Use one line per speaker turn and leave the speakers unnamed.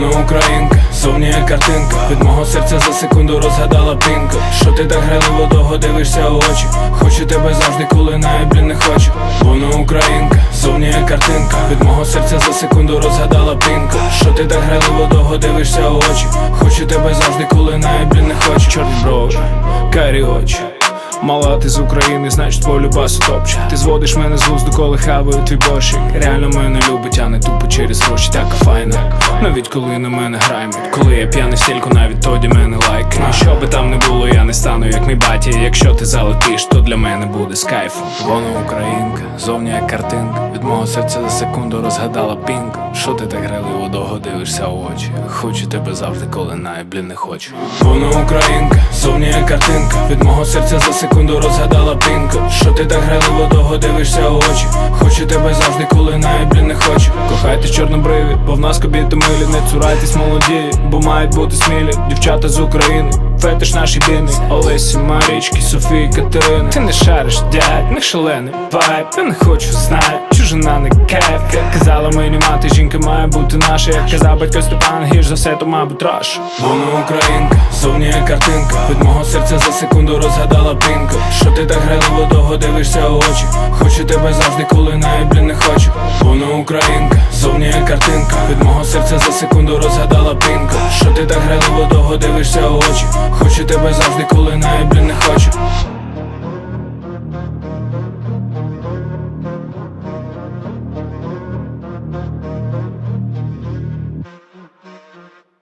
українка, зовні картинка. Від мого серця за секунду розгадала пінка. Що ти так граливо довго дивишся у очі? Хочу тебе завжди, коли навіть не хочу. Вона українка, зовні картинка. Від мого серця за секунду розгадала пінка. Що ти так граливо довго дивишся у очі? Хочу тебе завжди, коли навіть не хочу. Чорні брови, карі очі Мала ти з України, значить твою любасу топче. Ти зводиш мене з глузду, коли хаваю твій борщик. Реально мене любить, а не тупо через гроші, така файна. Навіть коли на мене граємо Коли я п'яний стільку, навіть тоді мене лайкне. Що би там не було, я не стану як мій батя. Якщо ти залетиш, то для мене буде з кайфом. Вона українка, зовні як картинка. Від мого серця за секунду розгадала пінка Що ти так граливо довго дивишся у очі? Хочу тебе завжди, коли навіть блін не хочу. Вона українка, зовні картинка. Від мого серця за секунду розгадала пінка Що ти так граливо довго дивишся у очі? Хочу тебе завжди, коли навіть блін не хочу. Кохайте чорнобриві, бо в нас кобіти милі Не цурайтесь молоді, бо мають бути смілі. Дівчата з України, фетиш наші біни Олесі, Марічки, Софії, Катерини. Ти не шариш, дядь, не шалений вайб. Я не хочу знати, чужина не кайф казала мені мати, жінка має бути наша. Як казав батько Степан, гірш за все, то мабуть раш Вона українка, зовні як картинка. Від мого серця за секунду розгадала пінка Що ти так граливо довго дивишся у очі? Хочу тебе завжди, коли навіть блін не хочу Вона українка, зовні картинка. Від мого серця за секунду розгадала пінка. Що ти так грайливо довго дивишся у очі? Хочу тебе завжди, коли навіть блін не хочу